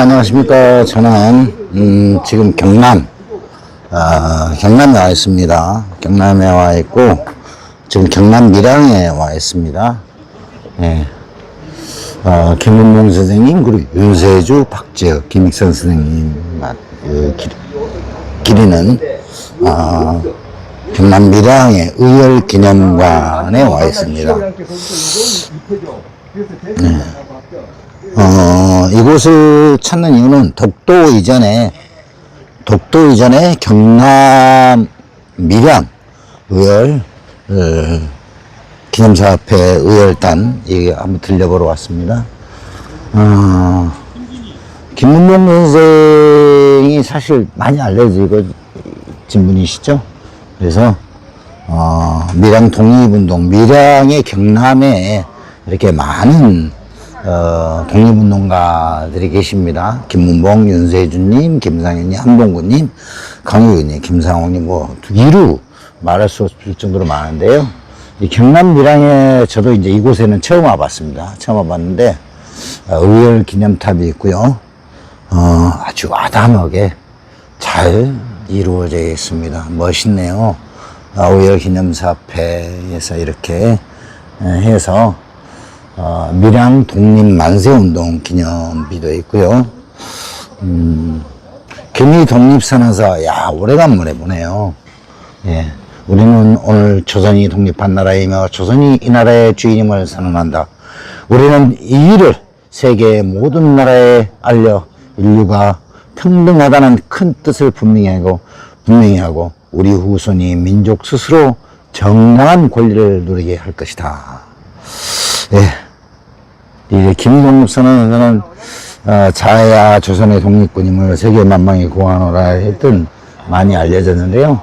안녕하십니까. 저는, 음, 지금 경남, 아, 경남에 와 있습니다. 경남에 와 있고, 지금 경남 밀양에 와 있습니다. 예. 어, 김은봉 선생님, 그리고 윤세주, 박재혁, 김익선 선생님, 마- 그, 기, 기리는, 어, 경남 밀양의 의열 기념관에 와 있습니다. 어, 이곳을 찾는 이유는 독도 이전에, 독도 이전에 경남 밀양 의열, 어, 기념사 앞에 의열단, 이게 한번 들려보러 왔습니다. 어, 김문봉 선생이 사실 많이 알려진 분이시죠. 그래서, 어, 밀양 독립운동, 밀양의 경남에 이렇게 많은 어, 독립운동가들이 계십니다. 김문봉, 윤세준님, 김상현님, 한봉구님, 강유근님, 김상호님, 뭐, 이루 말할 수 없을 정도로 많은데요. 이 경남 밀양에 저도 이제 이곳에는 처음 와봤습니다. 처음 와봤는데, 어, 의열 기념탑이 있고요. 어, 아주 아담하게 잘 이루어져 있습니다. 멋있네요. 아, 의열 기념사 앞에서 이렇게 에, 해서 어, 밀양 독립 만세운동 기념비도 있고요. 음, 경리 독립선언서, 야, 오래간만에 보네요. 예. 우리는 오늘 조선이 독립한 나라이며 조선이 이 나라의 주인임을 선언한다. 우리는 이 일을 세계의 모든 나라에 알려 인류가 평등하다는 큰 뜻을 분명히 하고, 분명히 하고, 우리 후손이 민족 스스로 정당한 권리를 누리게 할 것이다. 예. 이 김동립선언은 저는 어, 자야 조선의 독립군임을 세계 만방에 고하노라 했던 많이 알려졌는데요.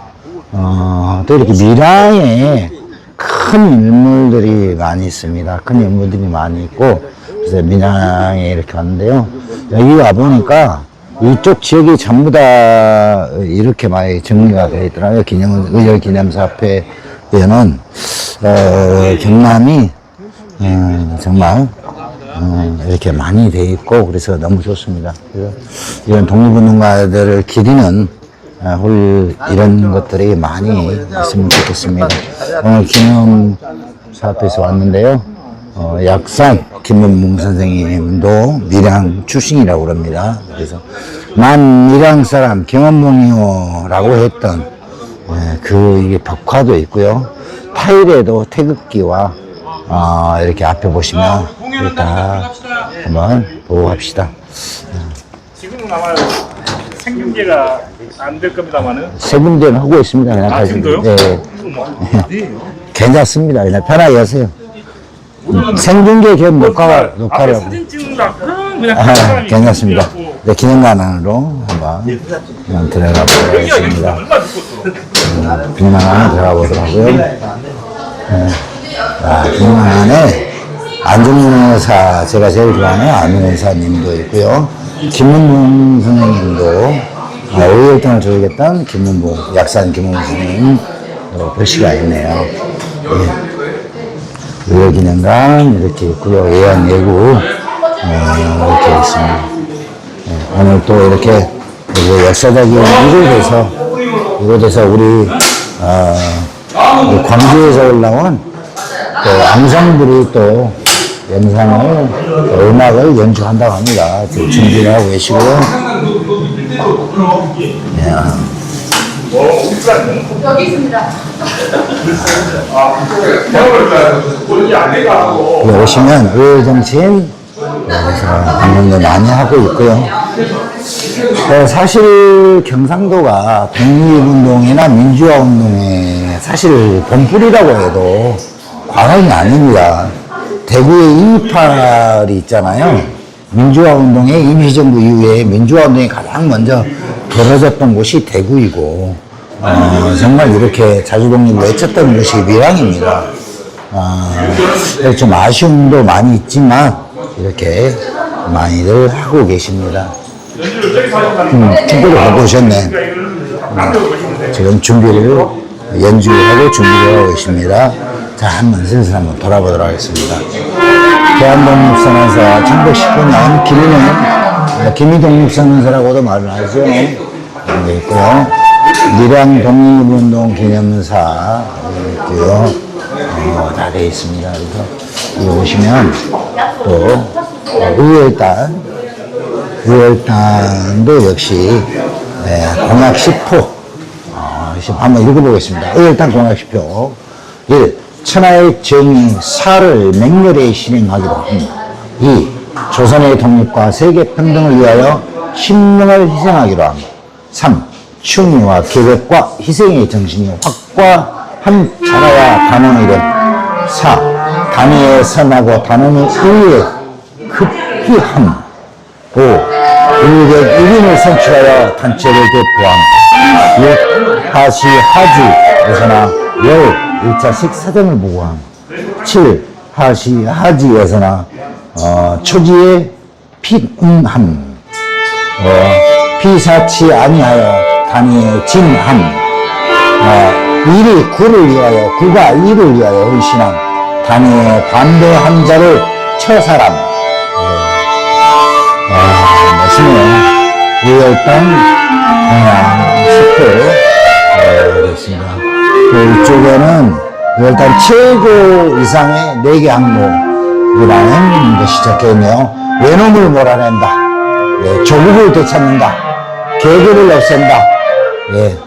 어, 또 이렇게 밀양에 큰 인물들이 많이 있습니다. 큰 인물들이 많이 있고 그래서 밀양에 이렇게 왔는데요. 여기 와 보니까 이쪽 지역이 전부 다 이렇게 많이 정리가 되어 있더라고요. 기념 의열 기념사 앞에는 어, 경남이 음, 정말 음, 이렇게 많이 돼 있고 그래서 너무 좋습니다. 이런 독립운동가들을 기리는 아, 홀 이런 것들이 많이 있으면 좋겠습니다. 오늘 기념사 앞에서 왔는데요. 어, 약산 김문봉 선생님도 밀양 출신이라고 그럽니다. 그래서 난 밀양 사람 김원봉이요라고 했던 예, 그 이게 벽화도 있고요. 타일에도 태극기와 어, 이렇게 앞에 보시면 일단 한번 보고 합시다. 지금은 아마 생중계가 안 될 겁니다만은 세 군데는 하고 있습니다. 그냥 아, 지금도요? 네. 괜찮습니다. 그냥 편하게 하세요. 생중계 겸 녹화, 앞에 녹화를. 하고. 사진 찍는다 그럼 그냥 아, 사람이 괜찮습니다. 네, 기념관 안으로 한번 그냥 들어가 보겠습니다. 얼마 듣고 기념관 안에 들어가 보도록 하고요. 네. 아, 기념관 안에 안중근사, 제가 제일 좋아하는 안중근사님도 있고요. 김문봉 선생님도 아, 의열등을 조이겠던 김문봉, 약산 김문봉 선생님 어, 글씨가 있네요. 예. 의열기념관 이렇게 있고요. 예안 예구 어, 이렇게 있습니다. 예, 오늘 또 이렇게 그 역사적인 이곳에서 이곳에서 우리 어, 이 광주에서 올라온 또 앙상블이 또 영상을 또 음악을 연주한다고 합니다. 지금 준비를 하고 계시고요. 예. 여기 있습니다. 여기 오시면 의정신 방송도 많이 하고 있고요. 네, 사실 경상도가 독립운동이나 민주화운동의 사실 본뿌리라고 해도 과언이 아닙니다. 대구의 228이 있잖아요. 민주화 운동의 임시정부 이후에 민주화 운동이 가장 먼저 벌어졌던 곳이 대구이고, 어, 정말 이렇게 자주독립을 외쳤던 곳이 밀양입니다. 아, 좀 아쉬움도 많이 있지만, 이렇게 많이들 하고 계십니다. 음, 준비를 하고 오셨네. 음, 지금 준비를, 연주하고 준비를 하고 계십니다. 자, 한번 슬슬 한번 돌아보도록 하겠습니다. 대한독립선언서 1919년 김인은, 김희독립선언서라고도 말을 하죠. 여기 있고요. 밀양 독립운동 기념사, 있고요. 어, 다 되어 있습니다. 그래서 여기 오시면 또, 어, 의열단, 의열단도 역시 네, 공약 10호 어, 한번 읽어보겠습니다. 의열단 공약 10호 1. 천하의 정의 사를 맹렬히 실행하기로 합니다. 2. 조선의 독립과 세계 평등을 위하여 신명을 희생하기로 합니다. 3. 충의와 계획과 희생의 정신이 확고한 자라와 단원의 이름 4. 단위의 선하고 단원의 의에 급히함 5. 의력 1인을 선출하여 단체를 대표함 6. 하시 하지에서나 열 1차씩 사정을 보고함 7. 하시 하지에서나 어, 초지에 핏음함 어, 피사치 아니하여 단위의 진함 어, 일이 구를 위하여 구가 일을 위하여 헌신함 단위의 반대한 자를 처사람 아, 멋있네요. 의열당 공양 10호 어, 됐습니다. 그 이쪽에는 의열당 최고 이상의 4개 항목이라는 적혀있네요. 외놈을 몰아낸다. 예, 조국을 되찾는다. 계급을 없앤다. 예,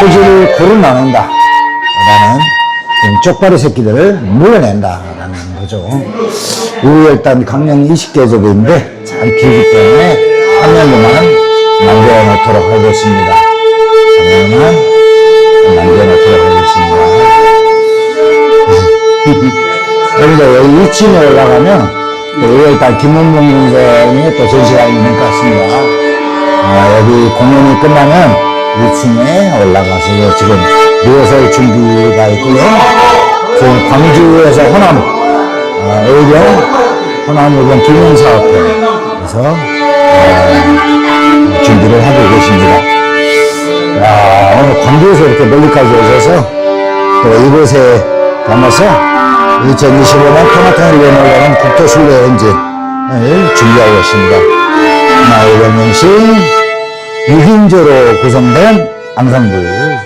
토지를 고루 나눈다. 라는 좀 쪽발이 새끼들을 물러낸다 라는 거죠. 우열단 강령 20개적인데 잘 길기 때문에 화면으로만 남겨놓도록 하겠습니다. 화면만 남겨놓도록 하겠습니다. 여기서 여기 2층에 올라가면 또 우열단 김원봉 선생의 또 전시가 있는 것 같습니다. 아, 여기 공연이 끝나면 2층에 올라가서 지금 리허설 준비가 있고요. 지금 광주에서 호남, 아, 의령, 호남 의령 기념사업회에서 어, 준비를 하고 계십니다. 야, 오늘 광주에서 이렇게 멀리까지 오셔서 또 이곳에 담아서 2025년 평화통일 연호라는 국토순례 연진을 준비하고 있습니다. 마을 명신 6인조로 구성된 앙상블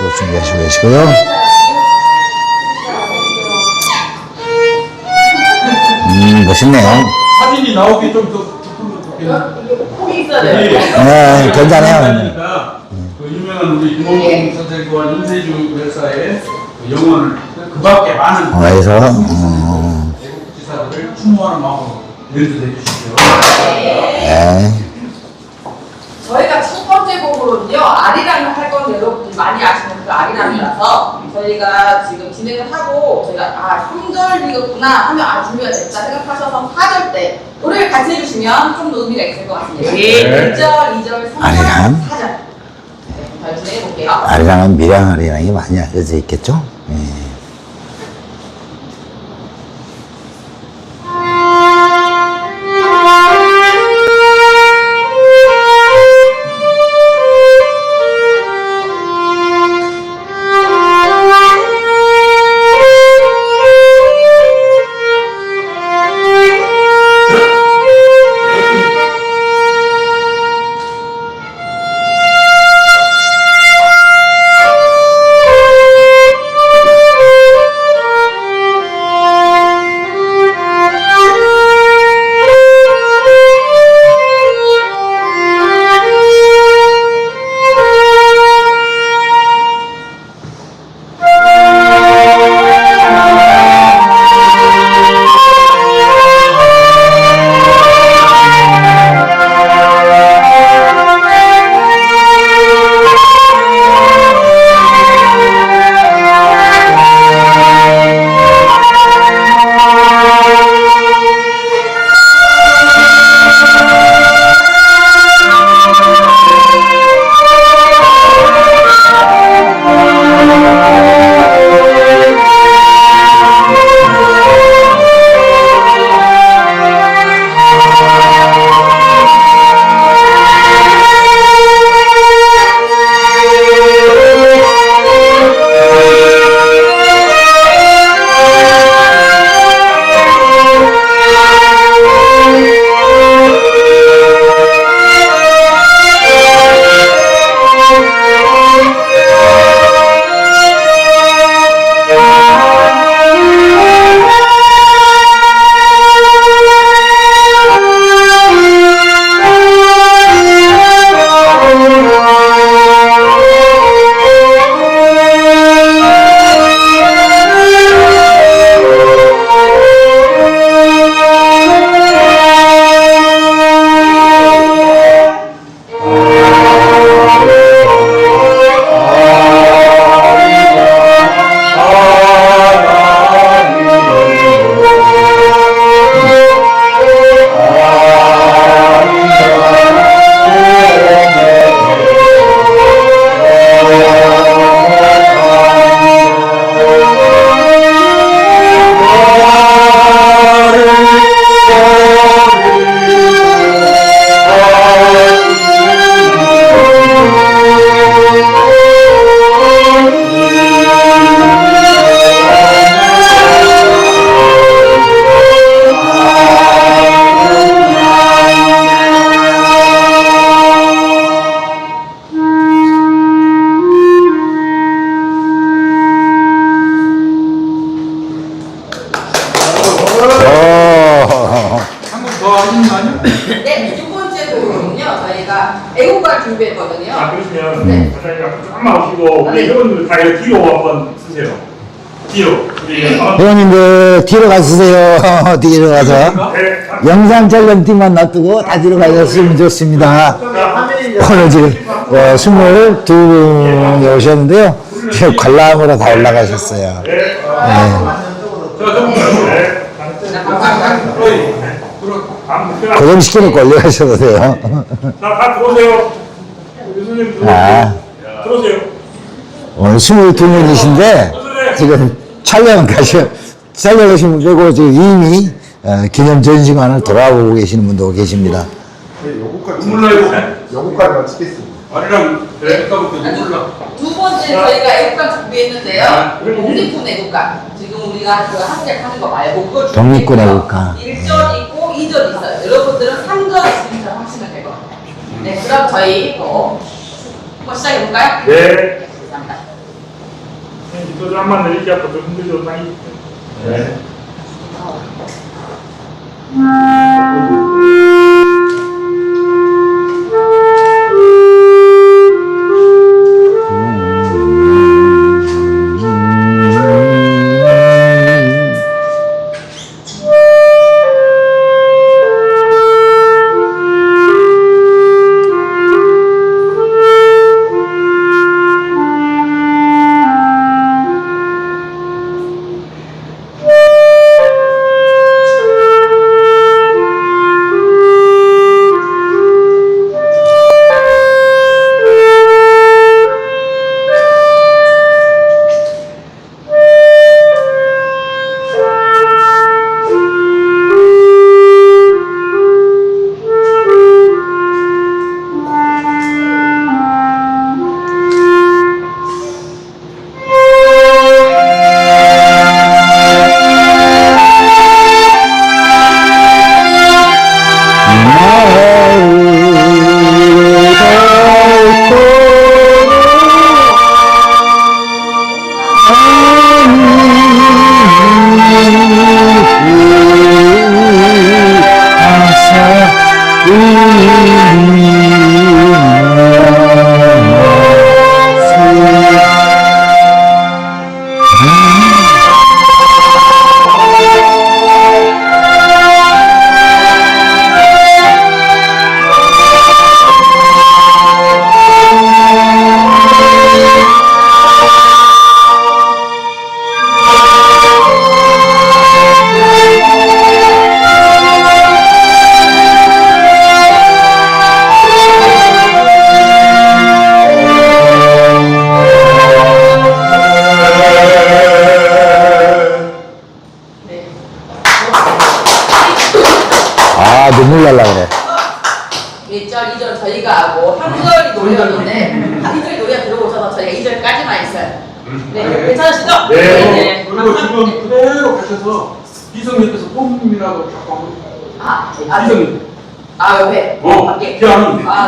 또 준비하시고 계시고요. 음, 멋있네요. 사진이 나오기 좀더 좋겠네. 폭이 있어야 돼요. 네, 괜찮아요. 우리 김홍봉 선생과 윤세주 열사의 그 영혼을 그 밖에 많은 어, 그래서, 어, 대국 지사들을 추모하는 마음으로 연주해 주시죠. 네. 저희가 첫 번째 곡으로는요, 아리랑을 할 건데 여러분들이 많이 아시는 그 아리랑이라서 저희가 지금 진행을 하고 저희가 아, 3절이겠구나 하면 아, 준비가 됐다 생각하셔서 4절 때 노래를 같이 해주시면 좀 더 의미가 있을 것 같습니다. 네. 1절, 2절, 3절, 아리랑. 4절. 네, 잘 진행해볼게요. 아리랑은 미량 아리랑이 많이 알려져 있겠죠? 예. 우리 회원들 다 이렇게 뒤로 한번 쓰세요. 뒤로 한번 회원님들 뒤로 가주세요. 뒤로 가서. 네. 자, 영상 촬영 팀만 놔두고 다 뒤로 가셨으면 좋습니다. 오늘 지금 어, 22분이 오셨는데요. 지금 관람으로 다 올라가셨어요. 네. 네. 네. 특별한 고정시켜놓고 올라가셔도 돼요. 자, 다 들어오세요. 교수님 들어오세요. 아. 들어오세요. 오늘 22분이신데 지금 촬영 가셔, 촬영하신 분 빼고 지금 이미 어, 기념 전시관을 돌아보고 계시는 분도 계십니다. 눈물 나요. 영국까지만 찍겠습니다. 아리랑 애국가부터 눈물 나. 두 번째 저희가 애국가 준비했는데요. 아, 독립군 애국가. 지금 우리가 그 한개 하는 거 말고 그걸 독립군. 애국가. 1절 있고 2절 있어요. 여러분들은 3절 진짜 하시면 될 것 같아요. 네, 그럼 저희 또 한번 시작해볼까요? 네. 감사합니다. 뒷도좀 한번 내릴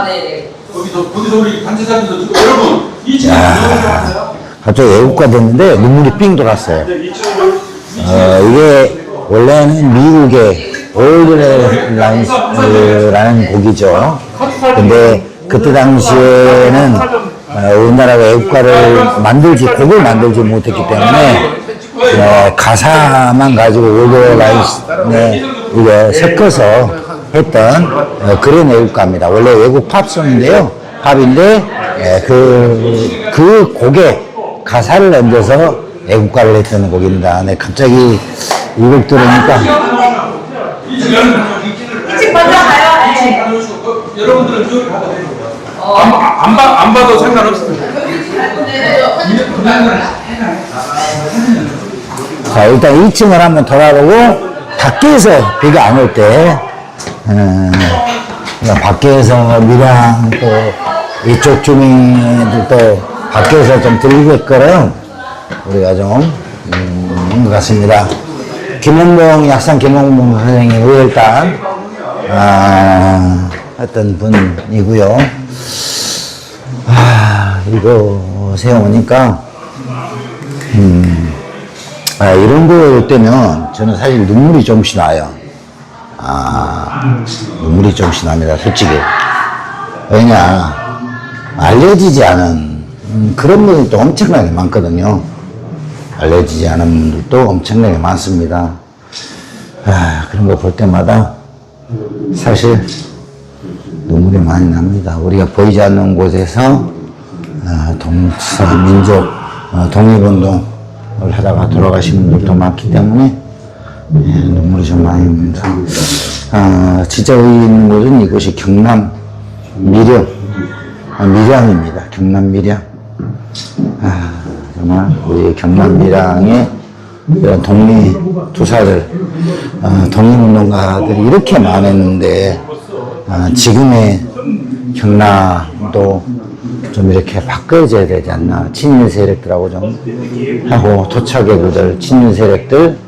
네네. 거기서 거기서 우리 단체 사진도 찍고 여러분 이 친구 좋았어요. 갑자기 애국가 됐는데 눈물이 삥 돌았어요. 2층으로 어, 이게 원래는 미국의 올드라는 곡이죠. 근데 그때 당시에는 어, 우리나라가 애국가를 만들지 곡을 만들지 못했기 때문에 어, 가사만 가지고 올드라인에 이게 섞어서 했던 어, 그런 애국가입니다. 원래 외국 팝송인데요. 팝인데 예, 그, 그 곡에 가사를 얹어서 애국가를 했던 곡입니다. 네, 갑자기 이 곡 들으니까 이 친구는 일찍 먼저 가요. 네. 여러분들은 저기 가도 되는 거야. 어. 안, 봐- 안, 봐, 안 봐도 상관없습니다. 자, 일단 2층을 한번 돌아보고, 밖에서 비가 안 올 때, 음, 그냥 밖에서 미랑 또 이쪽 주민들도 밖에서 좀 들리게끔 우리가 좀, 음, 한것 같습니다. 김원봉, 약산 김원봉 선생님 의열단, 아, 했던 분이고요. 아, 이거 세워보니까, 아, 이런 거 때면 저는 사실 눈물이 조금씩 나요. 아, 눈물이 좀씩 납니다, 솔직히. 왜냐, 알려지지 않은 음, 그런 분들도 엄청나게 많거든요. 알려지지 않은 분들도 엄청나게 많습니다. 아, 그런 거 볼 때마다 사실 눈물이 많이 납니다. 우리가 보이지 않는 곳에서 아, 동사 민족 어, 독립운동을 하다가 돌아가신 분들도 많기 때문에 예, 눈물이 좀 많이 납니다. 아, 있는 곳은 이곳이 경남 밀양, 아, 밀양입니다. 경남 밀양. 아, 정말 우리 경남 밀양의 이런 독립 투사들, 아, 독립운동가들이 이렇게 많았는데 아, 지금의 경남도 좀 이렇게 바꿔져야 되지 않나. 친일 세력들하고 좀 하고 토착애구들, 친일 세력들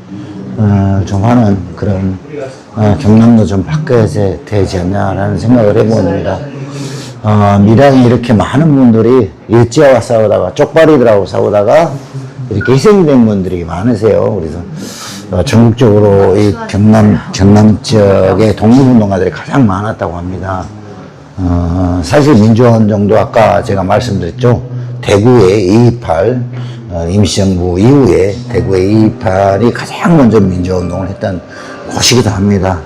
어, 좀 하는 그런 어, 경남도 좀 바꿔야 되지 않냐라는 생각을 해봅니다. 어, 밀양에 이렇게 많은 분들이 일제와 싸우다가 쪽발이들하고 싸우다가 이렇게 희생된 분들이 많으세요. 그래서 어, 전국적으로 이 경남 경남 지역의 독립운동가들이 가장 많았다고 합니다. 어, 사실 민주화 운동도 아까 제가 말씀드렸죠. 대구의 228 어, 임시정부 이후에 대구의 228이 가장 먼저 민주화운동을 했던 곳이기도 합니다.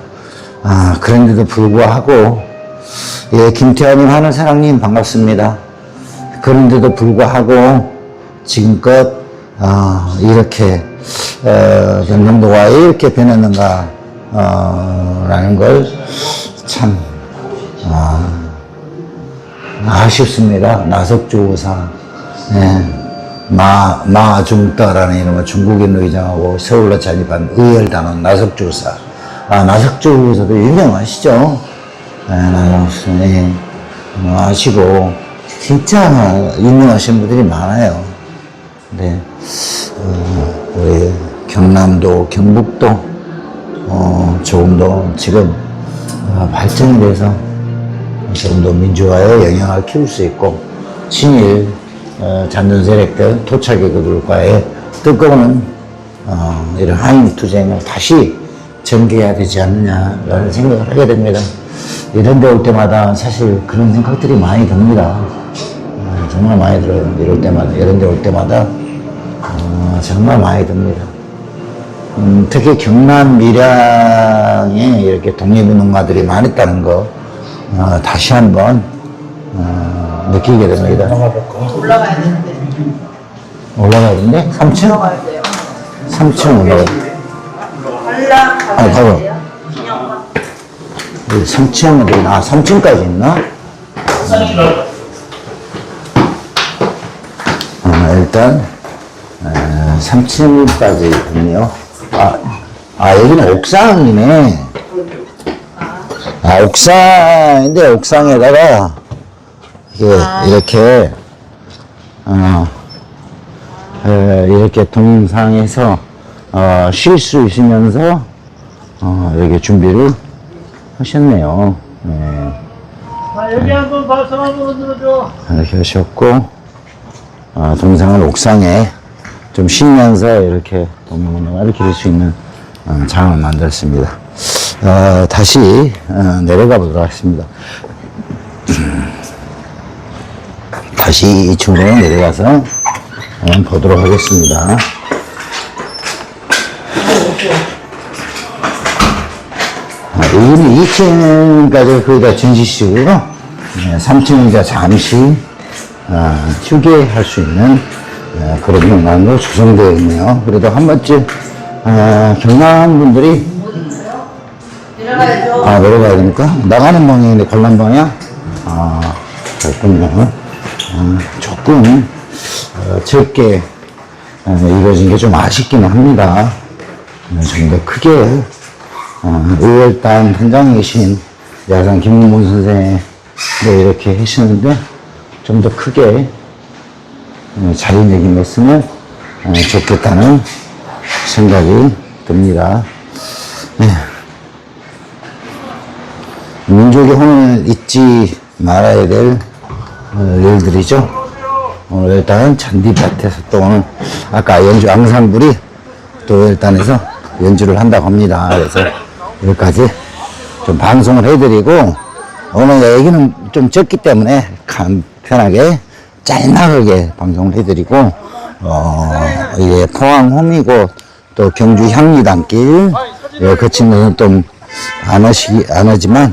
아, 그런데도 불구하고 예, 김태환님 하늘사랑님 반갑습니다. 그런데도 불구하고 지금껏 어, 이렇게 어, 경남도가 이렇게 변했는가 어, 라는 걸 참 아쉽습니다. 나석주 의사, 예. 마, 마중따라는 이름의 중국인 의장하고 서울로 자립한 의열단원 나석주 의사. 아, 나석주 의사도 유명하시죠? 예, 나석주, 예. 뭐 아시고, 진짜 유명하신 분들이 많아요. 네. 어, 우리 경남도, 경북도, 어, 조금 더 지금 어, 발전이 돼서 조금 더 민주화에 영향을 키울 수 있고 친일 어, 잔존 세력들 토착의그들과의 뜨거운 어, 이런 한일 투쟁을 다시 전개해야 되지 않느냐라는 생각을 하게 됩니다. 이런 데 올 때마다 사실 그런 생각들이 많이 듭니다. 어, 정말 많이 들어요. 이럴 때마다 이런 데 올 때마다 어, 정말 많이 듭니다. 음, 특히 경남 밀양에 이렇게 독립운동가들이 많았다는 거 어, 다시 한번 어, 느끼게 됩니다. 올라가야 되는데. 올라가야 되는데? 3층? 올라가야 돼요. 3층 올라가. 관람 아, 가야 봐봐. 돼요. 기념관. 3층 어디, 아, 3층까지 있나? 어, 일단, 어, 3층까지 있군요. 아, 아, 여기는 옥상이네. 아, 옥상인데, 옥상에다가, 이게, 이렇게, 어, 에, 이렇게 동상에서, 어, 쉴 수 있으면서, 어, 이렇게 준비를 하셨네요. 네. 여기 한번 발성 한번 흔들어줘. 이렇게 하셨고, 아, 동상을 옥상에 좀 쉬면서 이렇게 동영운동을 기를 수 있는 어, 장을 만들었습니다. 어, 다시 어, 내려가 보도록 하겠습니다. 다시 2층으로 내려가서 한번 보도록 하겠습니다. 아, 여기는 2층까지 거의 다 전시식으로 3층은 이제 잠시 아, 휴게할 수 있는 아, 그런 공간으로 조성되어 있네요. 그래도 한 번쯤 아, 경남 분들이. 아 내려가야 되니까 나가는 방향인데 관람 방향 아 그렇군요. 아, 조금 어, 적게 어, 이루어진 게 좀 아쉽긴 합니다. 어, 좀더 크게 어, 의월단 현장에 계신 야상 김문문 선생도 이렇게 하시는데 좀 더 크게 어, 자리매김했으면 어, 좋겠다는 생각이 듭니다. 네. 민족의 혼을 잊지 말아야 될 어, 일들이죠. 오늘 일단 잔디밭에서 또 오늘 아까 연주 앙상블이 또 일단에서 연주를 한다고 합니다. 그래서 여기까지 좀 방송을 해드리고 오늘 얘기는 좀 적기 때문에 간편하게 짤막하게 방송을 해드리고 어 이게 포항 홈이고 또 경주 향리단길 예, 그 친구는 좀안 하시기 안 하지만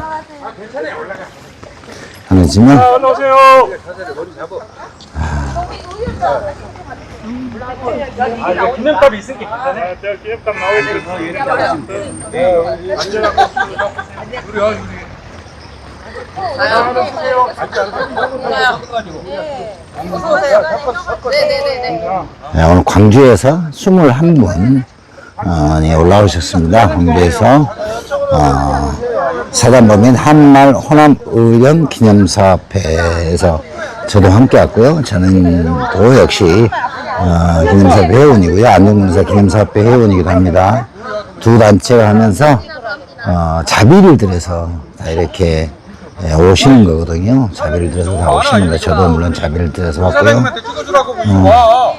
안녕하세요. 아, 기념값이 있으니까. 제가 기념값 나오겠습니다. 네네네네. 네, 오늘 광주에서 21분 어, 네, 올라오셨습니다. 광주에서 어, 사단법인 한말 호남 의령 기념사업회에서 저도 함께 왔고요. 저는 또 역시 어, 기념사업회 회원이고요. 안동군사 기념사업회 회원이기도 합니다. 두 단체가 하면서 어, 자비를 들여서 다 이렇게 예, 오시는 거거든요. 자비를 들여서 다 오시는 거. 저도 물론 자비를 들여서 왔고요. 사장님한테 찍어주라고 뭐 와.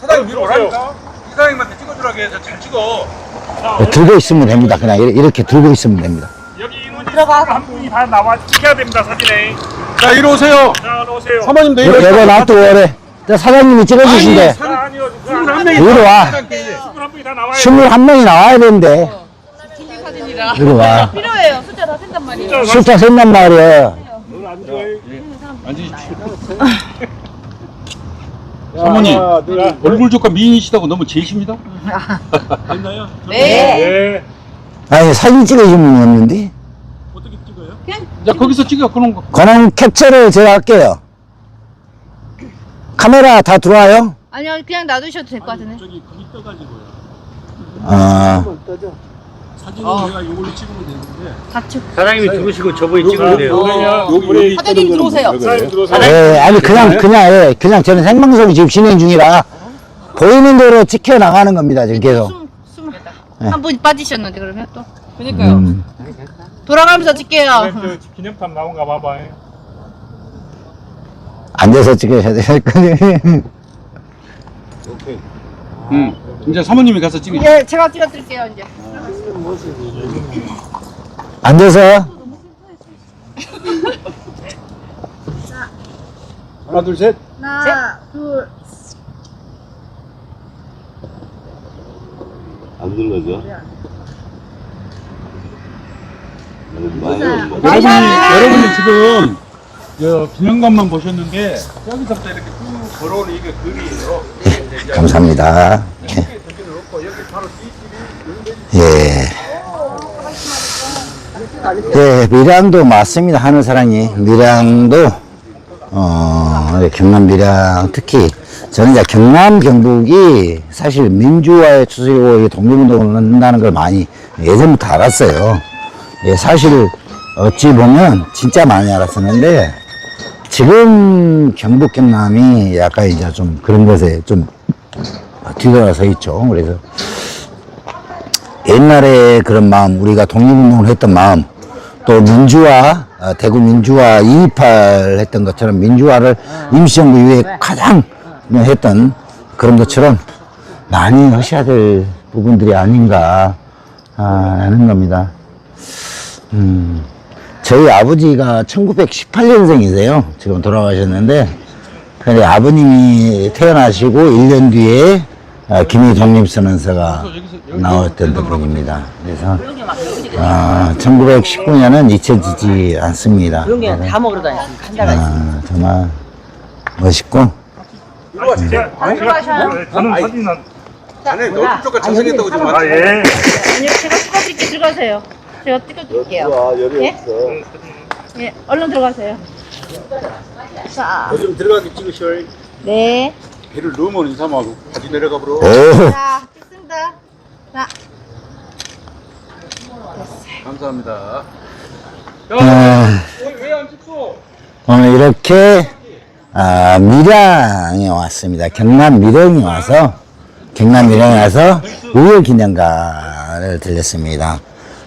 사장님 위로 오라니까. 이사장님한테 찍 어주라고 해서 잘 찍어. 네, 들고 있으면 됩니다. 그냥 이렇게, 이렇게 들고 있으면 됩니다. 여기 인원이 한 분이 다 나와 찍혀야 됩니다, 사진에. 자 이리 오세요. 자, 오세요. 사모님도 이리 이거 놔두고 오래. 저 사장님이 찍어주신대. 자, 아니요. 한 명이 이리 와. 한 분이 다 나와요. 21명이 나와야 되는데. 이리 와. 필요해요. 숫자 다 센단 말이에요. 숫자 셋단 말이야. 사모님 얼굴 조카 미인이시다고 너무 제이십니다. 됐나요? 네. 아니, 사진 찍어주는 분 없는데? 어떻게 찍어요? 자 거기서 찍어 그런 거. 권한 캡처를 제가 할게요. 카메라 다 들어와요? 아니요, 그냥 놔두셔도 될 것 같은데. 저기 거기 떠가지고요. 아, 사진은 제가 이걸로 찍으면 되는데. 닥쳐. 사장님이 들으시고 저분이 찍으면 돼요. 여기 사장님 들어오세요. 사장님 들어오세요. 예, 아니, 그냥, 그냥, 예, 그냥 저는 생방송 지금 진행 중이라 보이는 대로 지켜 나가는 겁니다, 지금 계속. 숨, 숨. 한 분이 빠지셨는데, 그러면 또. 그니까요. 음. 돌아가면서 찍게요. 저 기념탑 나온가 봐봐요. 앉아서 찍으셔야 될 거예요. 응. 이제 사모님이 가서 찍으. 예, 제가 찍어드릴게요, 이제. 앉아서. 하나 둘 셋. 하나, 둘. 안 눌러져? 여러분이 여러분이 지금 저 기념관만 보셨는데 저기서부터 이렇게 쭉 걸어오는 이게 글이에요. 감사합니다. 예. 예, 밀양도 맞습니다. 하늘 사랑이. 밀양도, 어, 경남 밀양, 특히, 저는 이제 경남, 경북이 사실 민주화의 추세고 이 독립운동을 한다는 걸 많이 예전부터 알았어요. 예, 사실, 어찌 보면 진짜 많이 알았었는데, 지금 경북, 경남이 약간 이제 좀 그런 것에 좀 뒤돌아서 있죠. 그래서 옛날에 그런 마음, 우리가 독립운동을 했던 마음, 또 민주화, 어, 대구 민주화 228 했던 것처럼 민주화를 임시정부 이후에 가장 했던 그런 것처럼 많이 하셔야 될 부분들이 아닌가, 아, 라는 겁니다. 음, 저희 아버지가 1918년생이세요. 지금 돌아가셨는데, 근데 아버님이 태어나시고 1년 뒤에 아, 김희 독립선언서가 나왔던 분입니다. 그래서 아, 1919년은 잊혀지지 않습니다. 그런 게 다 먹으러 다녔습니다. 한. 아, 정말 멋있고 제가, 제가 저는 사진은 아니 너 조카 잘생겼다고 지금 아 예. 아니요, 제가 찍어드릴게요. 들어가세요. 제가 찍어드릴게요. 예? 예, 얼른 들어가세요. 자, 좀 들어가게 찍으셔. 네. 배를 넣으면 인사하고 같이 내려가 버려. 오, 자, 찍습니다. 자, 감사합니다. 아, 왜안 찍어? 오늘 이렇게 아, 밀양에 왔습니다. 경남 밀양에 와서 경남 밀양에 와서 우열 기념관을 들렸습니다.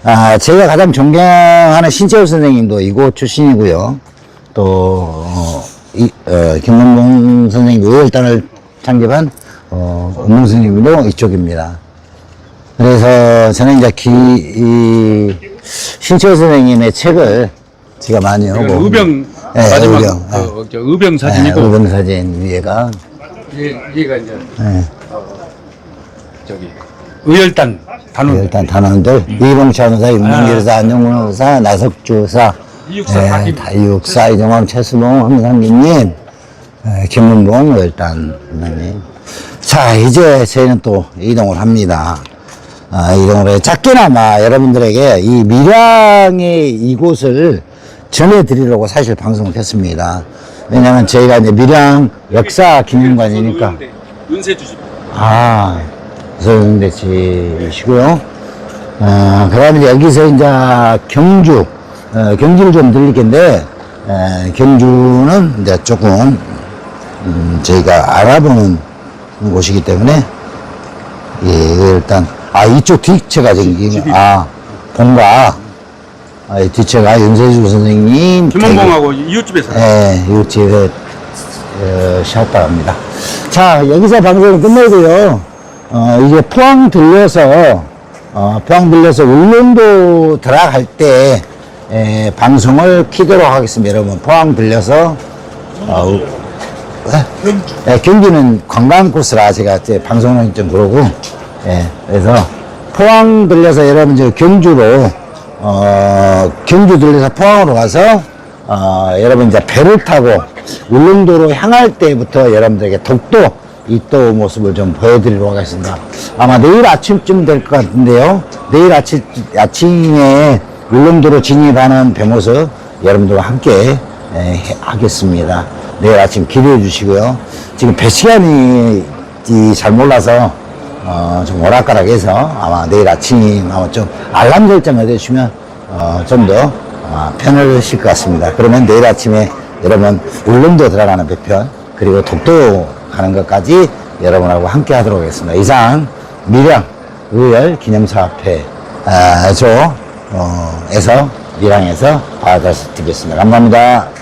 아, 제가 가장 존경하는 신재호 선생님도 이곳 출신이고요. 또 어, 이, 어, 김문봉 선생님 우열단을 창립한 어, 선생님도 이쪽입니다. 그래서 저는 이제 기, 이, 신철 선생님의 책을 제가 많이 이건 하고. 의병 네, 마지막 의병. 그, 저 의병 네, 사진이고 의병 사진 위에가. 얘, 얘가 이제 네, 저기 의열단 단원 일단 단원들 이봉찬 의사, 임문길사, 안영훈 의사, 나석주 의사, 이육사 네. 다육사, 이정환, 최수봉, 황상기님, 네, 김문봉 일단 선생님. 자 이제 저희는 또 이동을 합니다. 아, 이동을 해 작게나마 여러분들에게 이 밀양의 이곳을 전해드리려고 사실 방송을 했습니다. 왜냐하면 저희가 이제 밀양 역사 기념관이니까. 은세주 집 아, 서울대치이시고요. 어, 그 다음에 여기서 이제 경주, 어, 경주를 좀 들릴 텐데, 에, 경주는 이제 조금, 음, 저희가 알아보는 곳이기 때문에, 예, 일단, 아, 이쪽 뒷채가 생긴, 아, 본가, 아, 이 뒷채가 윤세주 선생님. 김원봉하고 이웃집에서 예, 이 집에 어, 쉬었다 합니다. 자, 여기서 방송을 끝내고요. 어, 이제 포항 들려서, 어, 포항 들려서 울릉도 들어갈 때, 에, 방송을 키도록 하겠습니다. 여러분, 포항 들려서, 어, 우- 예, 경기는 관광 코스라 제가 이제 방송은 좀 그러고, 예, 그래서 포항 들려서 여러분 저 경주로, 어, 경주 들려서 포항으로 가서, 어, 여러분 이제 배를 타고 울릉도로 향할 때부터 여러분들에게 독도 이또 모습을 좀 보여드리도록 하겠습니다. 아마 내일 아침쯤 될 것 같은데요. 내일 아침, 아침에 울릉도로 진입하는 배 모습 여러분들과 함께 에, 해- 하겠습니다. 내일 아침 기대해 주시고요. 지금 배 시간이 이, 잘 몰라서 어, 좀 오락가락해서 아마 내일 아침 아마 좀 알람 설정을 해주시면 어, 좀더 어, 편하실 것 같습니다. 그러면 내일 아침에 여러분 울릉도 들어가는 배편 그리고 독도 가는 것까지 여러분하고 함께 하도록 하겠습니다. 이상 밀양 의열 기념사업회 아, 조 어, 에서 밀양에서 받아드리겠습니다. 감사합니다.